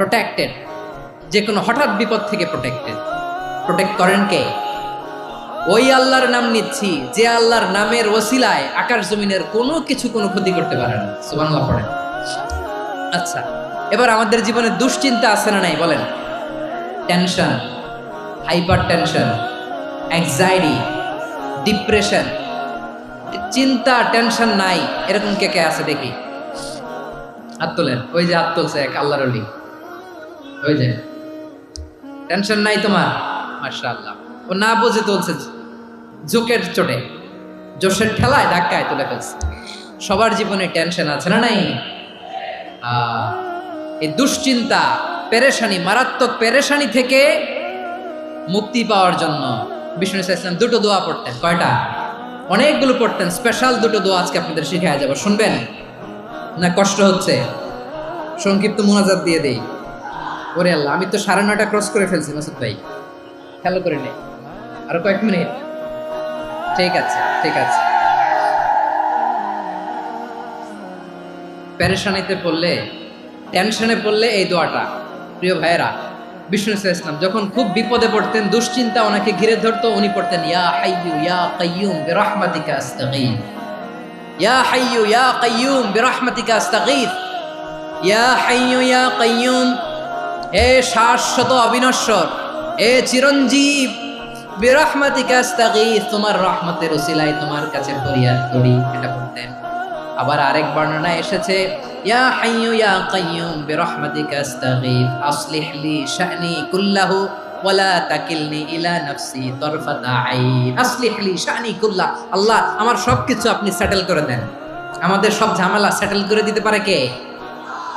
Protected যে কোনো হঠাৎ বিপদ থেকে প্রোটেক্টেড প্রোটেক্ট করেন কে? ওই আল্লাহর নাম নিচ্ছি, যে আল্লাহর নামের ওসিলায় আকাশ জমিনের কোনো কিছু কোনো ক্ষতি করতে পারে না। সুবহানাল্লাহ পড়েন। আচ্ছা এবার আমাদের জীবনে দুশ্চিন্তা আছে না নাই, বলেন। Tension hyper tension anxiety depression চিন্তা টেনশন নাই। এরকম কে কে আছে দেখি? হাত তোলেন। ওই যে হাত তুলছে এক আল্লাহর অলি ওই যে টেনশন নাই তোমার? মাশাআল্লাহ। ও না বুঝে তুলছে জোকের চোটে। জোশের ঠেলায় ধাক্কায় তুলে ফেলছে। সবার জীবনে টেনশন আছে না নাই? এই দুশ্চিন্তা, পেরেশানি, মারাত্মক পেরেশানি থেকে মুক্তি পাওয়ার জন্য বিষ্ণু ইসলাম দুটো দোয়া পড়তেন। কয়টা? অনেকগুলো পড়তেন। স্পেশাল দুটো দোয়া আজকে আপনাদের শিখায় যাব। শুনবেন? না কষ্ট হচ্ছে? সংক্ষিপ্ত মোনাজাত দিয়ে দেই। ওরে আল্লাহ, আমি তো সাড়ে নয়টা ক্রস করে ফেলছি মাসুদ ভাই। খেয়াল করে নেই আরও কয়েক মিনিট। ঠিক আছে ঠিক আছে। প্যারেশানিতে পড়লে, টেনশনে পড়লে এই দোয়াটা। প্রিয় ভাইয়েরা, বিষ্ণু ইসলাম যখন খুব বিপদে পড়তেন, দুশ্চিন্তা ওনাকে ঘিরে ধরতো, উনি পড়তেন, ইয়া হাইয়ু ইয়া কাইয়ুম বিরহমাতিকা আস্তাগীথ ইয়া হাইয়ু ইয়া কাইয়ুম বিরহমাতিকা আস্তাগীথ ইয়া হাইয়ু ইয়া কাইয়ুম হে শাশ্বত অবিনশ্বর, এ চিরঞ্জীব তোমার রহমতের তোমার কাছে ফরিয়াদ করি, এটা আবার আরেক বর্ণনা এসেছে, ইয়া হাইয়ু ইয়া কাইয়ুম আসলিহ লি শা'নি কুল্লাহ আল্লাহ, আমার সবকিছু আপনি সেটেল করে দেন। আমাদের সব ঝামেলা সেটেল করে দিতে পারে কে?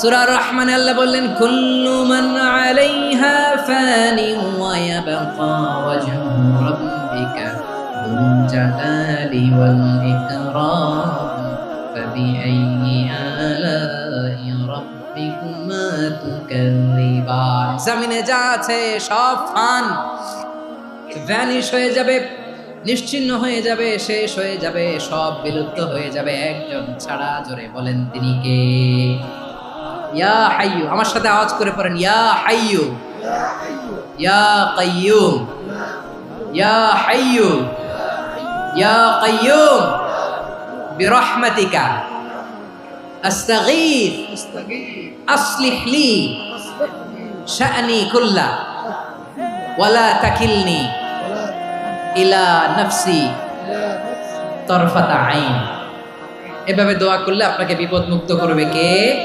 সূরা রহমান আল্লাহ বললেন, কুল্লু মান আলাইহা ফানি ওয়া ইয়াবকা ওয়াজহু রাব্বিকা যুল জালালি ওয়াল ইকরাম, ফাবিআইয়ি আলাই রাব্বিকুমা তুকাল্লিবান জমিনে যা আছে সব ফান, ভ্যানিশ হয়ে যাবে, নিশ্চিন্ন হয়ে যাবে, শেষ হয়ে যাবে, সব বিলুপ্ত হয়ে যাবে। একজন ছাড়া জোরে বলেন, তিনি কে? ইয়া হাইয়ু, আমার সাথে আওয়াজ করে পড়েন, ইয়া হাইয়ু। ইয়া কাইয়ুম। ইয়া হাইয়ু। ইয়া কাইয়ুম। বিরহমাতিকা। আস্তাগীথ আসলিহ লি। শা'নি কুল্লা। ওয়ালা তাকিলনি। ইলা নফসি। তরফাতা আইন। এভাবে দোয়া করলে আপনাকে বিপদ মুক্ত করবে কে?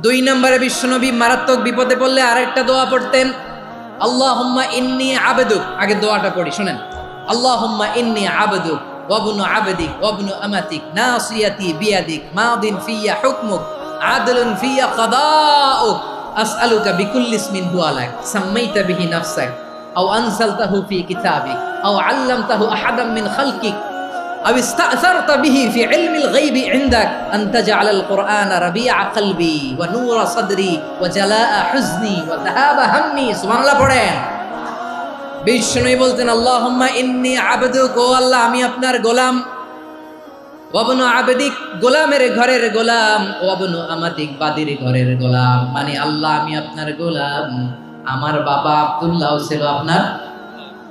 দুই নম্বরে বিশ্বনবী মারাত্মক বিপদে পড়লে আরেকটা দোয়া পড়তেন, আল্লাহুম্মা ইন্নি আবেদুক। আগে দোয়াটা পড়ি, শুনেন। আল্লাহুম্মা ইন্নি আবেদুক মাদিন ফিয়া হুকমুক, আদলুন ফিয়া কাদাউক, আসআলুকা বিকুল্লি ইসমিন হুয়া লাক, সাম্মাইতা বিহি নাফসাক, আও আনসালতাহু ফি কিতাবিক أو استأثرت به في علم الغيب عندك أن تجعل القرآن ربيع قلبي ونور صدري وجلاء حزني وذهاب همي سبحان الله পড়েন বিষ্ণুই বলতেন আল্লাহুম্মা ইন্নী আবদুক ও আল্লাহ আমি আপনার গোলাম ওয়াবনু আবেদিক গোলামের ঘরের গোলাম ওয়াবনু আমাদিক বাদির ঘরের গোলাম মানে আল্লাহ আমি আপনার গোলাম আমার বাবা আব্দুল্লাহ ছিল আপনার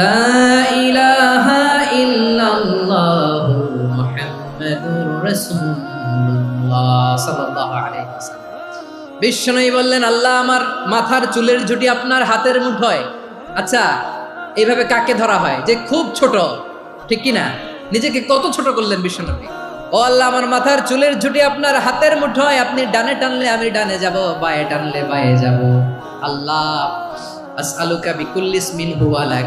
লা ইলাহা ইল্লাল্লাহ মুহাম্মাদুর রাসূলুল্লাহ সাল্লাল্লাহু আলাইহি ওয়াসাল্লাম। বিশ্বনবী বললেন, আল্লাহ আমার মাথার চুলের ঝুটি আপনার হাতের মুঠোয়। আচ্ছা এইভাবে কাকে ধরা হয়? যে খুব ছোট, ঠিক কি না নিজেকে কত ছোট করলেন বিশ্বনবী? ও আল্লাহ, আমার মাথার চুলের ঝুটি আপনার হাতের মুঠোয়। আপনি ডানে টানলে আমি ডানে যাব, বায়ে টানলে বায়ে যাব। আল্লাহ, আসআলুকা বিকুল্লিস মিন হুয়ালাক